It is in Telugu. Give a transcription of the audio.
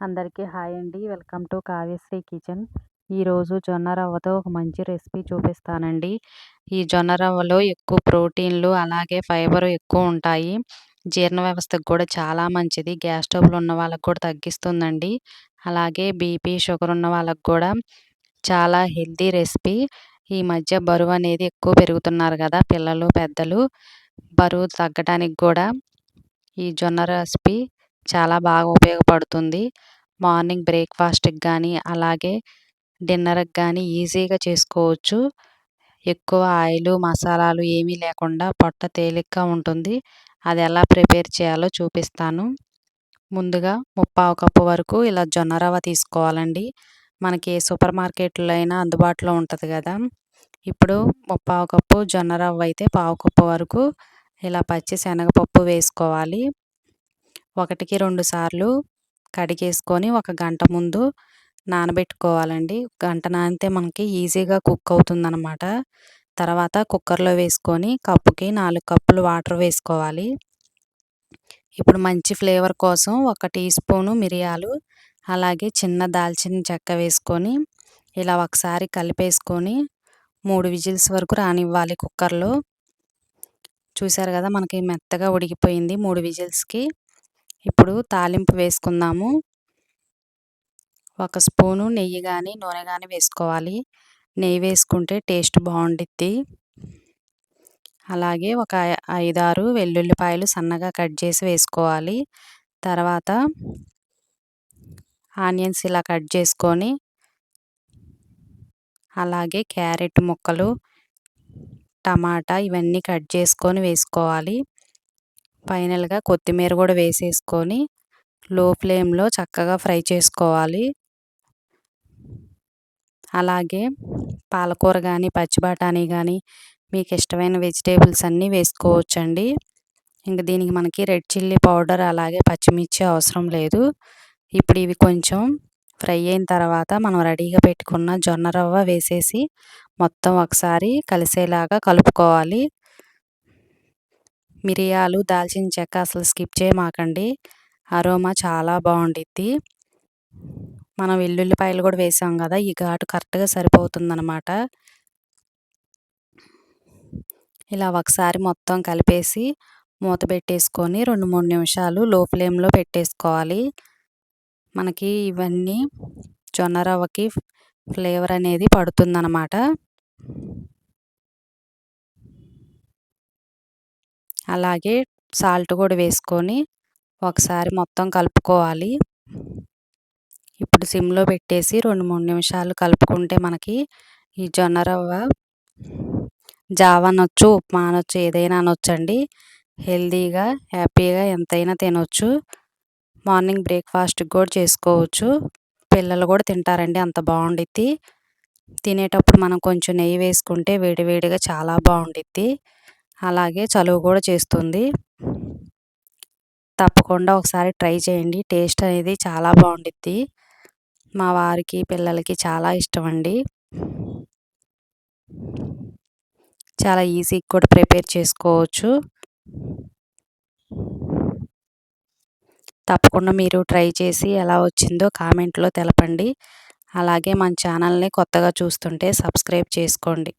అందరికీ హాయ్ అండి. Welcome to Kavyasri kitchen. ఈరోజు జొన్న రవ్వతో ఒక మంచి రెసిపీ చూపిస్తానండి. ఈ జొన్న రవ్వలో ఎక్కువ ప్రోటీన్లు అలాగే ఫైబర్ ఎక్కువ ఉంటాయి. జీర్ణ వ్యవస్థకు కూడా చాలా మంచిది. గ్యాస్ స్టవ్లు ఉన్న వాళ్ళకు కూడా తగ్గిస్తుందండి. అలాగే బీపీ షుగర్ ఉన్న వాళ్ళకు కూడా చాలా హెల్తీ రెసిపీ. ఈ మధ్య బరువు అనేది ఎక్కువ పెరుగుతున్నారు కదా పిల్లలు పెద్దలు. బరువు తగ్గడానికి కూడా ఈ జొన్న రెసిపీ చాలా బాగా ఉపయోగపడుతుంది. మార్నింగ్ బ్రేక్ఫాస్ట్కి కానీ అలాగే డిన్నర్కి కానీ ఈజీగా చేసుకోవచ్చు. ఎక్కువ ఆయిలు మసాలాలు ఏమీ లేకుండా పొట్ట తేలిగ్గా ఉంటుంది. అది ఎలా ప్రిపేర్ చేయాలో చూపిస్తాను. ముందుగా ముప్పావు కప్పు వరకు ఇలా జొన్న రవ్వ తీసుకోవాలండి. మనకి ఏ సూపర్ మార్కెట్లో అయినా అందుబాటులో ఉంటుంది కదా. ఇప్పుడు ముప్పావు కప్పు జొన్న రవ్వ అయితే పావు కప్పు వరకు ఇలా పచ్చి శనగపప్పు వేసుకోవాలి. ఒకటికి రెండు సార్లు కడిగేసుకొని ఒక గంట ముందు నానబెట్టుకోవాలండి. గంట నానితే మనకి ఈజీగా కుక్ అవుతుందన్నమాట. తర్వాత కుక్కర్లో వేసుకొని కప్పుకి నాలుగు కప్పులు వాటర్ వేసుకోవాలి. ఇప్పుడు మంచి ఫ్లేవర్ కోసం ఒక టీ స్పూను మిరియాలు అలాగే చిన్న దాల్చిన చెక్క వేసుకొని ఇలా ఒకసారి కలిపేసుకొని మూడు విజిల్స్ వరకు రానివ్వాలి కుక్కర్లో. చూసారు కదా మనకి మెత్తగా ఉడికిపోయింది మూడు విజిల్స్కి. ఇప్పుడు తాలింపు వేసుకుందాము. ఒక స్పూను నెయ్యి కానీ నూనె కానీ వేసుకోవాలి. నెయ్యి వేసుకుంటే టేస్ట్ బాగుండిద్ది. అలాగే ఒక ఐదారు వెల్లుల్లిపాయలు సన్నగా కట్ చేసి వేసుకోవాలి. తర్వాత ఆనియన్స్ ఇలా కట్ చేసుకొని అలాగే క్యారెట్ ముక్కలు టమాటా ఇవన్నీ కట్ చేసుకొని వేసుకోవాలి. ఫైనల్గా కొత్తిమీర కూడా వేసేసుకొని లో ఫ్లేమ్లో చక్కగా ఫ్రై చేసుకోవాలి. అలాగే పాలకూర కానీ పచ్చి బఠానీ కానీ మీకు ఇష్టమైన వెజిటేబుల్స్ అన్నీ వేసుకోవచ్చండి. ఇంక దీనికి మనకి రెడ్ చిల్లీ పౌడర్ అలాగే పచ్చిమిర్చి అవసరం లేదు. ఇప్పుడు ఇవి కొంచెం ఫ్రై అయిన తర్వాత మనం రెడీగా పెట్టుకున్న జొన్న రవ్వ వేసేసి మొత్తం ఒకసారి కలిసేలాగా కలుపుకోవాలి. మిరియాలు దాల్చిన చెక్క అసలు స్కిప్ చేయమాకండి. అరోమా చాలా బాగుండిద్ది. మనం వెల్లుల్లిపాయలు కూడా వేసాం కదా ఈ ఘాటు కరెక్ట్గా సరిపోతుందన్నమాట ఇలా ఒకసారి మొత్తం కలిపేసి మూత పెట్టేసుకొని రెండు మూడు నిమిషాలు లో ఫ్లేమ్లో పెట్టేసుకోవాలి. మనకి ఇవన్నీ జొన్న రవ్వకి ఫ్లేవర్ అనేది పడుతుందన్నమాట అలాగే సాల్ట్ కూడా వేసుకొని ఒకసారి మొత్తం కలుపుకోవాలి. ఇప్పుడు సిమ్లో పెట్టేసి రెండు మూడు నిమిషాలు కలుపుకుంటే మనకి ఈ జొన్న రవ్వ జావ అనొచ్చు ఉప్మా అనొచ్చు ఏదైనా అనొచ్చండి. హెల్తీగా హ్యాపీగా ఎంతైనా తినొచ్చు. మార్నింగ్ బ్రేక్ఫాస్ట్కి కూడా చేసుకోవచ్చు. పిల్లలు కూడా తింటారండి అంత బాగుండిద్ది. తినేటప్పుడు మనం కొంచెం నెయ్యి వేసుకుంటే వేడివేడిగా చాలా బాగుండిద్ది. అలాగే చలువ కూడా చేస్తుంది. తప్పకుండా ఒకసారి ట్రై చేయండి. టేస్ట్ అనేది చాలా బాగుండిద్ది. మా వారికి పిల్లలకి చాలా ఇష్టం అండి చాలా ఈజీగా కూడా ప్రిపేర్ చేసుకోవచ్చు. తప్పకుండా మీరు ట్రై చేసి ఎలా వచ్చిందో కామెంట్లో తెలపండి. అలాగే మన ఛానల్ని కొత్తగా చూస్తుంటే సబ్స్క్రైబ్ చేసుకోండి.